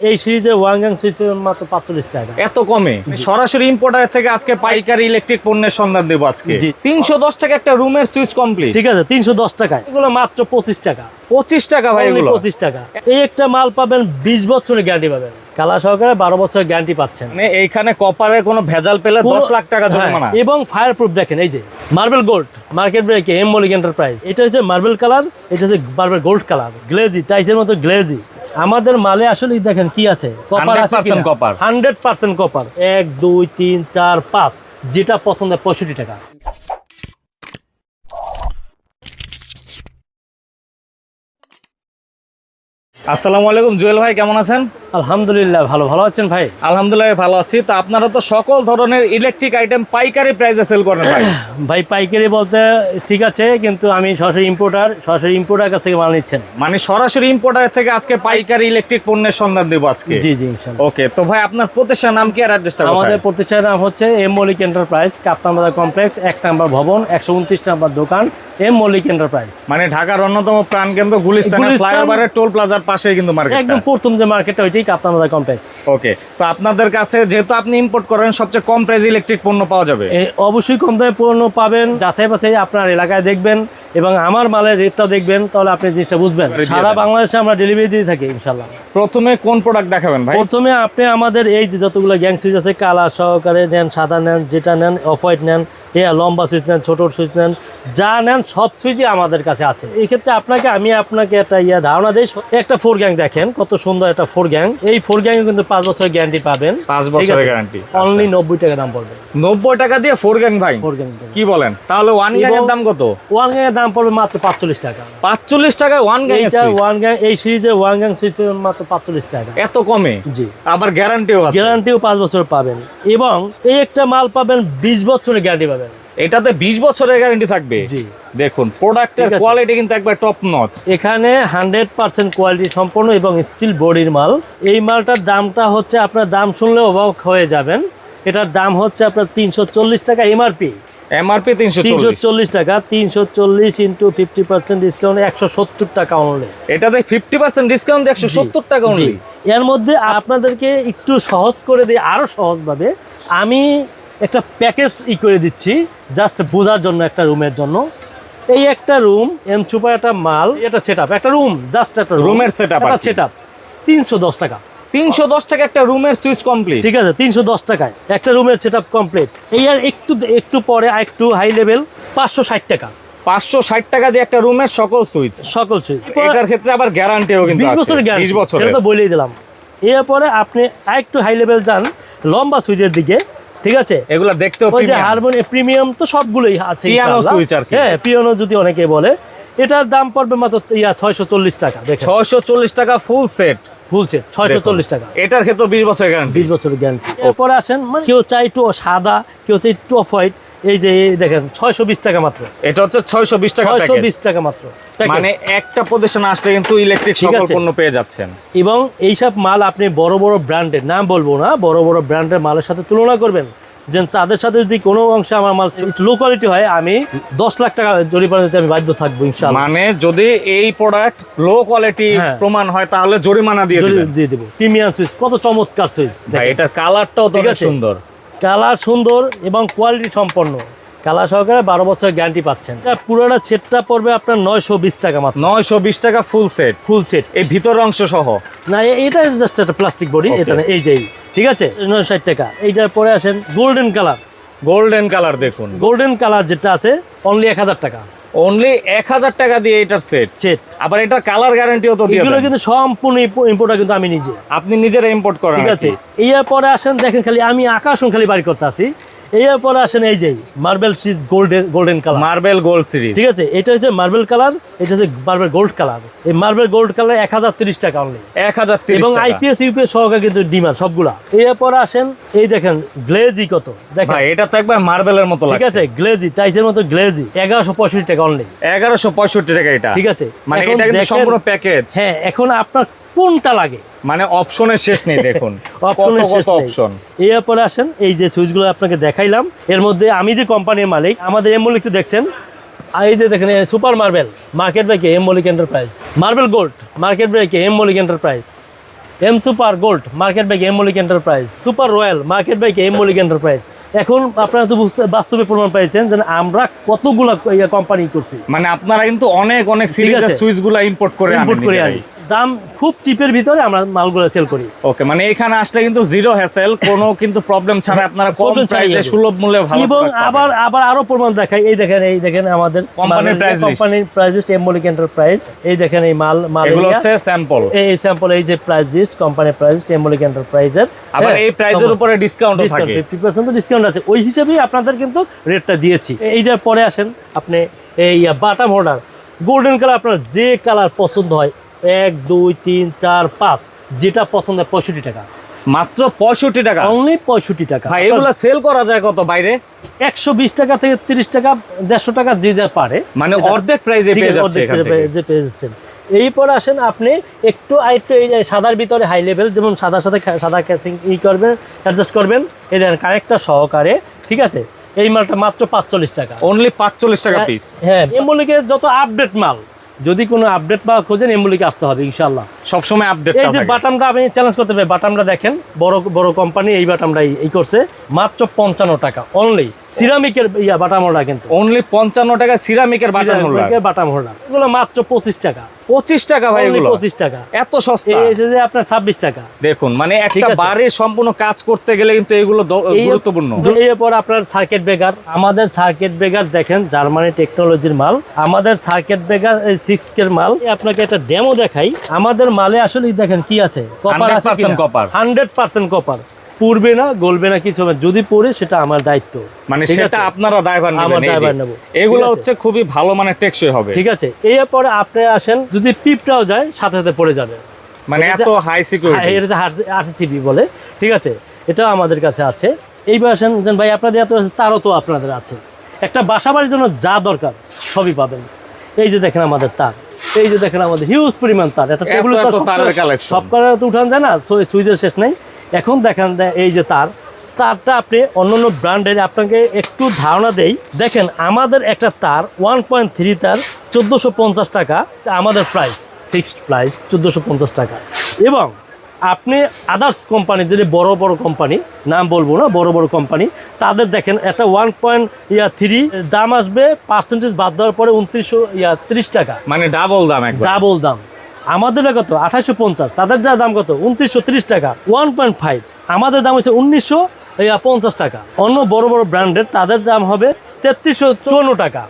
এই সিরিজের ওয়াংগাং সুইচ মাত্র পাঁচচল্লিশ টাকা এত কমে? সরাসরি ইম্পোর্টার থেকে আজকে পাইকারি ইলেকট্রিক পণ্যের সন্ধান দেবো আজকে। তিনশো দশ টাকা একটা রুমের সুইচ কমপ্লিট ঠিক আছে তিনশো দশ টাকায়। এগুলো মাত্র পঁচিশ টাকা। পঁচিশ টাকা ভাই এগুলো? পঁচিশ টাকা। এই একটা মাল পাবেন বিশ বছরের গ্যারান্টি পাবেন। কালা সহকারে বারো বছরের গ্যারান্টি পাচ্ছেন। মানে এইখানে কপারের কোনো ভেজাল পেলে দশ লাখ টাকা জরিমানা। হ্যাঁ, এবং ফায়ার প্রুফ দেখেন এই যে মার্বেল গোল্ড মার্কেট ব্রেকে এম মলিক এন্টারপ্রাইজ এটা হচ্ছে মার্বেল কালার এটা হচ্ছে মার্বেল গোল্ড কালার গ্লেজি টাইসের মতো গ্লেজি আমাদের মালে আসলে দেখেন কি আছে? কপার আছে 100% হান্ড্রেড পার্সেন্ট কপার। এক দুই তিন চার পাঁচ যেটা পছন্দ পঁয়ষট্টি টাকা। আসসালামু আলাইকুম জুয়েল ভাই কেমন আছেন? আলহামদুলিল্লাহ ভালো ভালো আছেন ভাই? আলহামদুলিল্লাহ ভালো আছি। তো আপনারা তো সকল ধরনের ইলেকট্রিক আইটেম পাইকারি প্রাইসে সেল করেন ভাই। ভাই পাইকারি বলতে ঠিক আছে কিন্তু আমি সরাসরি ইম্পোর্টার সরাসরি ইম্পোর্টার কাছ থেকে মাল নিচ্ছেন। মানে সরাসরি ইম্পোর্টার থেকে আজকে পাইকারি ইলেকট্রিক পণ্যের সন্ধান দেবো আজকে? জি জি ওকে তো ভাই আপনার প্রতিষ্ঠান নাম কি আর অ্যাড্রেসটা আমাদের প্রতিষ্ঠানের নাম হচ্ছে এম মল্লিক এন্টারপ্রাইজ কাপ্তান বাজার কমপ্লেক্স এক নাম্বার ভবন একশো উনত্রিশ নাম্বার দোকান এম মল্লিক এন্টারপ্রাইজ। মানে ঢাকার অন্যতম প্রাণকেন্দ্র গুলিস্তানের ফ্লাইওভারের টোল প্লাজার পাশেই কিন্তু মার্কেট একদম প্রথম যে মার্কেটটা ওইটাই কমপ্লেক্স ওকে তো আপনাদের কাছে যেহেতু আপনি ইম্পোর্ট করেন সবচেয়ে কম প্রাইস ইলেকট্রিক পণ্য পাওয়া যাবে? অবশ্যই কম দামে পণ্য পাবেন। যাচাই বাছাই আপনার এলাকায় দেখবেন এবং আমার মালের রেটটা দেখবেন তাহলে আপনি জিনিসটা বুঝবেন। সারা বাংলাদেশে আমরা ডেলিভারি দিয়ে থাকি ইনশাল্লাহ প্রথমে কোন প্রোডাক্ট দেখাবেন ভাই? প্রথমে আপনি আমাদের এই যে যতগুলো গ্যাং সুইচ আছে কালার সহকারে নেন সাদা নেন যেটা নেন অফ হোয়াইট নেন এ লম্বা সুইচ নেন ছোট সুইচ নেন যা নেন সব সুইচই আমাদের কাছে আছে। এই ক্ষেত্রে আপনাকে আমি আপনাকে একটা ইয়ে ধারণা দিই একটা ফোর গ্যাং দেখেন কত সুন্দর একটা ফোর গ্যাং এই ফোর গ্যাং কিন্তু পাঁচ বছরের গ্যারান্টি পাবেন। পাঁচ ঠিক বছরের গ্যারান্টি অনলি নব্বই টাকা দাম পড়বে। নব্বই টাকা দিয়ে ফোর গ্যাং ভাই? ফোর গ্যাং কি বলেন? তাহলে ওয়ান গ্যাং এর দাম কত? ওয়ান গ্যাং এর দাম পড়বে মাত্র পাঁচচল্লিশ টাকা। পাঁচচল্লিশ টাকায় ওয়ান গ্যাং ওয়ান গ্যাং এই সিরিজের ওয়ান গ্যাং সুইচ পাবেন মাত্র পাঁচচল্লিশ টাকা। এত কমে? জি। আবার গ্যারান্টিও আছে। গ্যারান্টিও পাঁচ বছর পাবেন। এবং এই একটা মাল পাবেন বিশ বছরের গ্যারান্টি পাবেন। এটাতে বিশ বছরের গ্যারান্টি থাকবে। জি। দেখুন প্রোডাক্টের কোয়ালিটি কিন্তু একবার টপ নচ এখানে হান্ড্রেড পার্সেন্ট কোয়ালিটি সম্পন্ন এবং স্টিল বডির মাল। এই মালটার দামটা হচ্ছে আপনার দাম শুনলে অবাক হয়ে যাবেন। এটার দাম হচ্ছে আপনার তিনশো চল্লিশ টাকা এমআরপি এমআরপি তিনশো তিনশো চল্লিশ টাকা তিনশো চল্লিশ ইন্টু ফিফটি পার্সেন্ট ডিসকাউন্ট একশো সত্তর টাকা অনলি এটাতে ফিফটি পার্সেন্ট ডিসকাউন্ট একশো সত্তর টাকা জি। অনলি এর মধ্যে আপনাদেরকে একটু সহজ করে দিই আরও সহজভাবে। আমি একটা প্যাকেজ ই করে দিচ্ছি জাস্ট বোঝার জন্য একটা রুমের জন্য। এই একটা রুম এম সুপার একটা মাল এটা সেট একটা রুম জাস্ট একটা রুমের আর একটা সেট আপ তিনশো দশ টাকা। তিনশো দশ টাকা একটা রুমের সুইচ কমপ্লিট ঠিক আছে তিনশো দশ টাকায় একটা রুমের সেট আপ কমপ্লিট এই আর একটু একটু পরে আর একটু হাই লেভেল পাঁচশো ষাট টাকা। পাঁচশো ষাট টাকা দিয়ে একটা রুমের সকল সুইচ। সকল সুইচ। এটার ক্ষেত্রে আবার গ্যারান্টিও কিন্তু বিশ বছরের সেটা তো বলেই দিলাম। এরপরে আপনি আরেকটু হাই লেভেল যান লম্বা সুইচের দিকে। ঠিক আছে? এগুলো দেখতে ওই যে হারমোনিয়াম প্রিমিয়াম তো সবগুলোই আছে পিয়ানো সুইচ আর কি। হ্যাঁ পিয়ানো যদি অনেকে বলে এটার দাম পড়বে মাত্র ইয়া ছয়শো চল্লিশ টাকা দেখেন। ছয়শো চল্লিশ টাকা ফুল সেট ফুল সেট 640 টাকা। এটার ক্ষেত্রে বিশ বছর গ্যারান্টি বিশ বছরের গ্যারান্টি এরপরে আসেন মানে কেউ চাই একটু সাদা কেউ চাই টু অফ হোয়াইট এই যে দেখেন ছয়শো বিশ টাকা মাত্র। এটা হচ্ছে ছয়শো বিশ টাকা ছয়শো বিশ টাকা মাত্র। মানে একটা প্রতিষ্ঠানে আসলে কিন্তু ইলেকট্রিক সকল পণ্য পেয়ে যাচ্ছেন। এবং এইসব মাল আপনি বড় বড় ব্র্যান্ডের নাম বলব না বড় বড় ব্র্যান্ডের মালের সাথে তুলনা করবেন। যে তাদের সাথে যদি কোনো অংশে আমার মাল লো কোয়ালিটি হয় আমি দশ লাখ টাকা জরিমানা দিতে আমি বাধ্য থাকব ইনশাল্লাহ মানে যদি এই প্রোডাক্ট লো কোয়ালিটি। প্রমাণ হয় তাহলে জরিমানা দিয়ে দিয়ে দেবো। প্রিমিয়াম সুইচ কত চমৎকার সুইচ এটার কালারটাও তো ঠিক আছে। সুন্দর। কালার সুন্দর এবং কোয়ালিটি সম্পন্ন। কালা সহকারে বারো বছর গ্যারান্টি পাচ্ছেন। পুরোটা সেটটা পড়বে আপনার নয়শো বিশ টাকা মাত্র। নয়শো বিশ টাকা ফুল সেট ফুল সেট এই ভিতর অংশ সহ? না এটা জাস্ট একটা প্লাস্টিক বডি এটা না, এই যে। ঠিক আছে? নয় ষাট টাকা। এইটার পরে আসেন গোল্ডেন কালার গোল্ডেন কালার দেখুন। গোল্ডেন কালার যেটা আছে অনলি এক হাজার টাকা। অনলি এক হাজার টাকা দিয়ে এটার সেট সেট আবার এটার কালার গ্যারান্টিও তো এগুলো। কিন্তু সম্পূর্ণ ইম্পোর্টার কিন্তু আমি নিজে। আপনি নিজেরা ইম্পোর্ট করেন ঠিক আছে। এর পরে আসেন দেখেন খালি আমি আকাশন খালি বাড়ি করতে আছি। এর পরে আসেন এই যে মার্বেল সিজ golden golden colour marble gold series ঠিক আছে এটা হচ্ছে মার্বেল কালার এটা হচ্ছে মার্বেল গোল্ড কালার এই মার্বেল গোল্ড কালার এক হাজার তিরিশ টাকা অনলি এক হাজার এবং আইপিএস ইউপিএস সহকারে কিন্তু ডিমান্ড সবগুলা। এরপরে আসেন এই দেখেন গ্লেজি কত। দেখেন। এটা তো একবার মার্বেলের মতো ঠিক আছে গ্লেজি টাইসের মতো গ্লেজি এগারোশো পঁয়ষট্টি টাকা অনলি এগারোশো পঁয়ষট্টি টাকা এটা। ঠিক আছে মানে এটা কিন্তু সম্পূর্ণ প্যাকেজ হ্যাঁ এখন আপনার কোনটা লাগে? মানে অপশনের শেষ নেই দেখুন। অপশনের শেষ। অপশন এরপরে আসেন এই যে সুইচগুলো আপনাকে দেখাইলাম এর মধ্যে আমি যে কোম্পানির মালিক আমাদের এম মলিক তো দেখছেন। আর এই যে দেখেন সুপার মার্বেল মার্কেট ব্রেকে M Mallick enterprise marble gold market ব্রেকে M Mallick enterprise M super gold market bike M Mallick enterprise super royal market bike M Mallick enterprise এখন আপনারা তো বুঝতে বাস্তবে প্রমাণ পেয়েছেন যে আমরা কতগুলো কোম্পানি করছি। মানে আপনারা কিন্তু অনেক অনেক ঠিক সিরিজের আছে। সুইচগুলা ইম্পোর্ট করে ইম্পোর্ট করে আনি। দাম খুব চিপের ভিতরে আমরা মালগুলো সেল করি। ওকে মানে এখানে আসলে কিন্তু জিরো হ্যাসেল কোনো কিন্তু প্রবলেম ছাড়া আপনারা কম প্রাইসে সুলভ মূল্যে ভালো এবং আবার আবার আরও প্রমাণ দেখাই এই দেখেন এই দেখেন আমাদের price list। কোম্পানির প্রাইস লিস্ট এমবলিক এন্টারপ্রাইজ এই দেখেন এই মাল মাল এগুলো হচ্ছে স্যাম্পল এই স্যাম্পল এই যে প্রাইস লিস্ট কোম্পানির প্রাইস লিস্ট এমবলিক এন্টারপ্রাইজের আবার এই প্রাইজের উপরে ডিসকাউন্টও থাকে। ফিফটি পার্সেন্ট ডিসকাউন্ট আছে। ওই হিসেবেই আপনাদের কিন্তু রেটটা দিয়েছি। এইটার পরে আসেন আপনি এই বাটাম হোল্ডার গোল্ডেন কালার আপনার যে কালার পছন্দ হয় এক দুই তিন চার পাঁচ। যেটা পছন্দ পঁয়ষট্টি টাকা। মাত্র পঁয়ষট্টি টাকা? অনলি পঁয়ষট্টি টাকা। ভাই এগুলো সেল করা যায় কত বাইরে? একশো বিশ টাকা থেকে তিরিশ টাকা দেড়শো টাকা যে যা পারে। মানে অর্ধেক প্রাইজে অর্ধেক পেয়ে- যে পেয়ে যাচ্ছেন। এরপর আসেন আপনি একটু আরেকটু এই সাদার ভিতরে হাই লেভেল যেমন সাদার সাথে সাদা ক্যাচিং ই করবেন অ্যাডজাস্ট করবেন। এই দেখেন কারেক্টটা সহকারে ঠিক আছে? এই মালটা মাত্র পাঁচচল্লিশ টাকা। অনলি পাঁচচল্লিশ টাকা পিস হ্যাঁ এমবলিকের যত আপডেট মাল যদি কোনো আপডেট পাওয়া খোঁজেন এমবুলিকে আসতে হবে ইনশাল্লাহ সবসময় আপডেট এই যে বাটামটা আপনি চ্যালেঞ্জ করতে পারেন বাটামটা দেখেন বড় বড় কোম্পানি এই বাটামটা এই- এই করছে মাত্র পঞ্চান্ন টাকা অনলি সিরামিকের ইয়া বাটাম হোল্ডার কিন্তু। অনলি পঞ্চান্ন টাকা সিরামিকের বাটাম হোল্ডার বাটাম হোল্ডার এগুলো মাত্র পঁচিশ টাকা। পঁচিশ টাকা ভাই পঁচিশ টাকা। এত সস্তা। আপনার ছাব্বিশ টাকা। দেখুন মানে একটা। বাড়ির সম্পূর্ণ কাজ করতে গেলে কিন্তু এগুলো গুরুত্বপূর্ণ। এরপর আপনার সার্কিট ব্রেকার আমাদের সার্কিট ব্রেকার দেখেন জার্মানি টেকনোলজির মাল। আমাদের সার্কিট ব্রেকার সিক্স এর মাল। আপনাকে একটা ডেমো দেখাই। আমাদের মালে আসলে দেখেন কি আছে। কপার আছে 100% হান্ড্রেড পার্সেন্ট কপার পুড়বে না গলবে না কিছু যদি পড়ে সেটা আমার দায়িত্ব। মানে সেটা? আপনারা দায়ভার আমার। দায়ভার নেব। এগুলো হচ্ছে খুবই ভালো মানে টেকসই হবে। ঠিক আছে? এরপরে আপনি আসেন যদি পিপটাও যায় সাথে সাথে পড়ে যাবে। মানে এত হাই হ্যাঁ, সিকিউরিটি এটা হচ্ছে আরসিসিবি বলে। ঠিক আছে? এটাও আমাদের কাছে আছে। এইবার আসেন যে ভাই আপনাদের এত আছে তারও তো আপনাদের আছে। একটা বাসা বাড়ির জন্য যা দরকার সবই পাবেন। এই যে দেখেন আমাদের তার। এই যে দেখেন আমাদের হিউজ পরিমাণ তার। একটা টেবিল। সব কালার তো উঠান যায় না সুইচের শেষ নাই। এখন দেখেন এই যে তার। তারটা আপনি অন্যান্য ব্র্যান্ডের আপনাকে একটু ধারণা দেই। দেখেন আমাদের একটা তার ওয়ান পয়েন্ট থ্রি তার চোদ্দোশো পঞ্চাশ টাকা আমাদের প্রাইস ফিক্সড প্রাইস চোদ্দোশো পঞ্চাশ টাকা। এবং আপনি আদার্স কোম্পানি যদি বড় বড় কোম্পানি নাম বলব না বড় বড় কোম্পানি তাদের দেখেন একটা ওয়ান পয়েন্ট ইয়া থ্রি দাম আসবে পার্সেন্টেজ বাদ দেওয়ার পরে উনত্রিশশো ইয়া ত্রিশ টাকা। মানে ডাবল দাম ডাবল দাম। আমাদের কত? আঠাশশো পঞ্চাশ। তাদের দাম কত? উনত্রিশশো ত্রিশ টাকা। ওয়ান পয়েন্ট ফাইভ আমাদের দাম হচ্ছে উনিশশো পঞ্চাশ টাকা। অন্য বড় বড় ব্র্যান্ডের তাদের দাম হবে তেত্রিশশো চুয়ান্ন টাকা।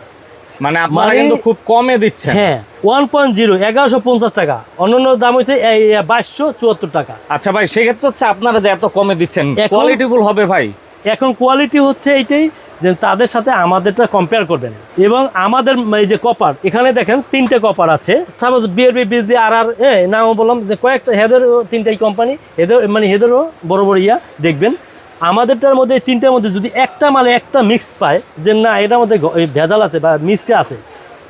মানে আপনারা মানে- কিন্তু খুব কমে দিচ্ছেন। হ্যাঁ ওয়ান পয়েন্ট জিরো এগারোশো পঞ্চাশ টাকা। অন্যান্য দাম হচ্ছে বাইশশো চুয়াত্তর টাকা। আচ্ছা ভাই সেক্ষেত্রে হচ্ছে আপনারা যে এত কমে দিচ্ছেন কোয়ালিটিফুল হবে ভাই। এখন কোয়ালিটি হচ্ছে এইটাই যে তাদের সাথে আমাদেরটা কম্পেয়ার করবেন। এবং আমাদের এই যে কপার এখানে দেখেন তিনটে কপার আছে। সাপোজ বিআরবি বিজলি আর আর এ নাম বললাম যে কয়েকটা হেদের তিনটাই কোম্পানি হেদের মানে হেদেরও বড় বড় ইয়া দেখবেন। আমাদেরটার মধ্যে তিনটার মধ্যে যদি একটা মালে একটা মিক্স পায় যে না এটার মধ্যে ভেজাল আছে বা মিক্সটা আছে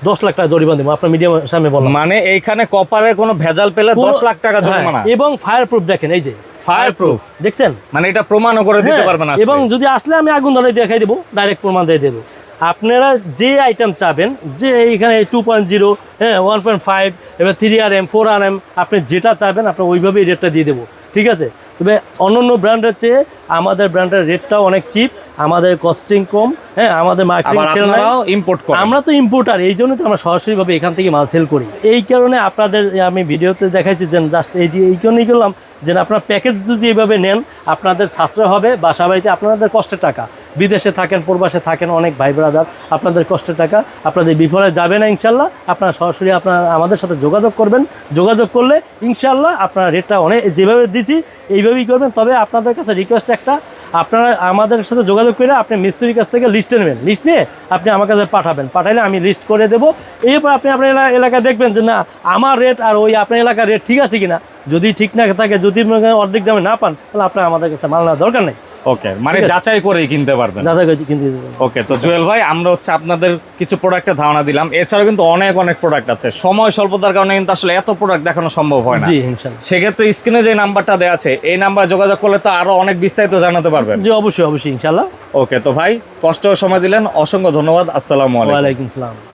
দশ লাখ টাকা জরিমানা দেবো আপনার মিডিয়াম সামনে বললাম। মানে এইখানে কপারের কোনো ভেজাল পেলে দশ লাখ টাকা হ্যাঁ, জরিমানা এবং ফায়ার প্রুফ দেখেন এই যে। Fireproof? দেখছেন? মানে এটা প্রমাণও করে দিতে হ্যাঁ, পারবেন এবং যদি আসলে আমি আগুন ধরে দেখাই দেবো ডাইরেক্ট প্রমাণ দিয়ে দেবো। আপনারা যে আইটেম চাবেন যে এইখানে টু পয়েন্ট জিরো হ্যাঁ ওয়ান পয়েন্ট ফাইভ এবার three R M four R M আপনি যেটা চাবেন আপনি ওইভাবেই রেটটা দিয়ে দেবো। ঠিক আছে? তবে অন্য ব্র্যান্ডের চেয়ে আমাদের ব্র্যান্ডের রেটটাও অনেক চিপ আমাদের কস্টিং কম হ্যাঁ আমাদের মার্কেটিং ছেলে ইম্পোর্ট করি আমরা তো ইম্পোর্টার এই জন্য তো আমরা সরাসরিভাবে এখান থেকে মাল সেল করি। এই কারণে আপনাদের আমি ভিডিওতে দেখাইছি যে জাস্ট এই এই কারণেই করলাম যে আপনার প্যাকেজ যদি এভাবে নেন আপনাদের সাশ্রয় হবে বাসা বাড়িতে আপনাদের কষ্টের টাকা। বিদেশে থাকেন, প্রবাসে থাকেন অনেক ভাই ব্রাদার। আপনাদের কষ্টের টাকা আপনাদের বিফলে যাবে না, ইনশাল্লাহ। আপনারা সরাসরি আপনারা আমাদের সাথে যোগাযোগ করবেন। যোগাযোগ করলে ইনশাল্লাহ আপনার রেটটা অনেক, যেভাবে দিচ্ছি এইভাবেই করবেন। তবে আপনাদের কাছে রিকোয়েস্ট একটা, আপনারা আমাদের সাথে যোগাযোগ করে আপনি মিস্ত্রির কাছ থেকে লিস্টে নেবেন। লিস্ট নিয়ে আপনি আমার কাছে পাঠাবেন। পাঠাইলে আমি লিস্ট করে দেবো। এরপর আপনি আপনার এলা- এলাকায় দেখবেন যে না, আমার রেট আর ওই আপনার এলাকার রেট ঠিক আছে কিনা। যদি ঠিক না থাকে, যদি অর্ধেক দামে না পান, তাহলে আপনার আমাদের কাছে মাল নেওয়ার দরকার নেই। ওকে মানে যাচাই করেই কিনতে পারবেন। যাচাই করে কিনতে ওকে তো জুয়েল ভাই আমরা হচ্ছে আপনাদের কিছু প্রোডাক্টের ধারণা দিলাম। এছাড়াও কিন্তু অনেক অনেক প্রোডাক্ট আছে। সময় স্বল্পতার কারণে কিন্তু আসলে এত প্রোডাক্ট দেখানো সম্ভব হয় না। জি ইনশাল্লাহ। সেক্ষেত্রে স্ক্রিনে যে নাম্বারটা দেওয়া আছে এই নাম্বার যোগাযোগ করলে তো আরও অনেক বিস্তারিত জানাতে পারবেন। জি অবশ্যই অবশ্যই ইনশাল্লাহ। ওকে তো ভাই কষ্ট সময় দিলেন। অসংখ্য ধন্যবাদ। আসসালামু আলাইকুম। ওয়ালাইকুম আসসালাম